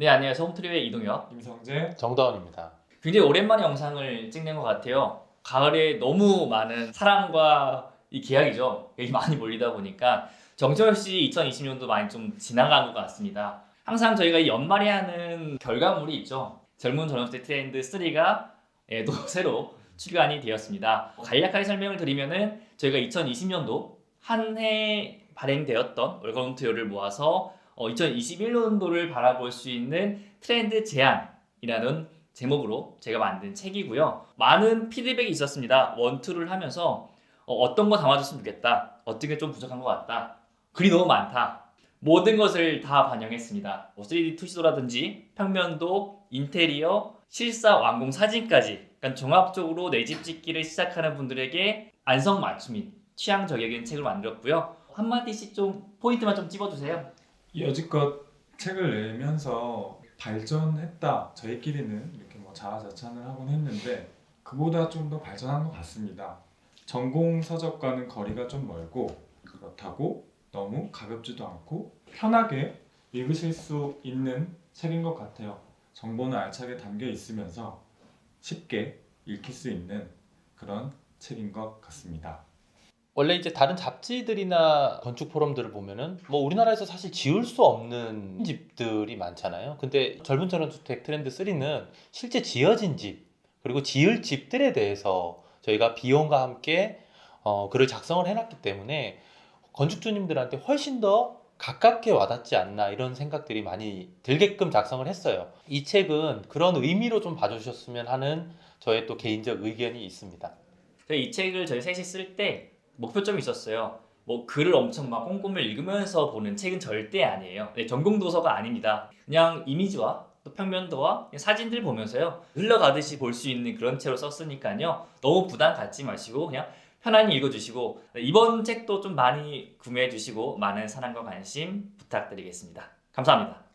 네, 안녕하세요. 홈트리의 이동혁. 임성재 정다운입니다. 굉장히 오랜만에 영상을 찍는 것 같아요. 가을에 너무 많은 사랑과 이 계약이죠. 여기 많이 몰리다 보니까 정처없이 2020년도 많이 좀 지나간 것 같습니다. 항상 저희가 이 연말에 하는 결과물이 있죠. 젊은 전업대 트렌드 3가 또 새로 출간이 되었습니다. 간략하게 설명을 드리면은 저희가 2020년도 한 해 발행되었던 월간 투요를 모아서 2021년도를 바라볼 수 있는 트렌드 제안이라는 제목으로 제가 만든 책이고요. 많은 피드백이 있었습니다. 원투를 하면서 어, 떤거 담아줬으면 좋겠다. 어떤 게좀 부족한 것 같다. 글이 너무 많다. 모든 것을 다 반영했습니다. 뭐 3D 투시도라든지 평면도, 인테리어, 실사, 완공 사진까지 그러니까 종합적으로 내 집 짓기를 시작하는 분들에게 안성맞춤인 취향 저격인 책을 만들었고요. 한마디씩 좀 포인트만 좀 찝어주세요. 여지껏 책을 내면서 발전했다. 저희끼리는 이렇게 뭐 자아자찬을 하곤 했는데 그보다 좀 더 발전한 것 같습니다. 전공 서적과는 거리가 좀 멀고 그렇다고 너무 가볍지도 않고 편하게 읽으실 수 있는 책인 것 같아요. 정보는 알차게 담겨 있으면서 쉽게 읽힐 수 있는 그런 책인 것 같습니다 원래 이제 다른 잡지들이나 건축 포럼들을 보면은 뭐 우리나라에서 사실 지을 수 없는 집들이 많잖아요. 근데 젊은 전원주택 트렌드 3는 실제 지어진 집 그리고 지을 집들에 대해서 저희가 비용과 함께 어, 글을 작성을 해놨기 때문에 건축주님들한테 훨씬 더 가깝게 와닿지 않나 이런 생각들이 많이 들게끔 작성을 했어요. 이 책은 그런 의미로 좀 봐주셨으면 하는 저의 또 개인적 의견이 있습니다. 이 책을 저희 셋이 쓸 때 목표점이 있었어요. 뭐 글을 엄청 막 꼼꼼히 읽으면서 보는 책은 절대 아니에요. 네, 전공 도서가 아닙니다. 그냥 이미지와 또 평면도와 사진들 보면서요 흘러가듯이 볼 수 있는 그런 채로 썼으니까요 너무 부담 갖지 마시고 그냥 편안히 읽어주시고 네, 이번 책도 좀 많이 구매해 주시고 많은 사랑과 관심 부탁드리겠습니다. 감사합니다.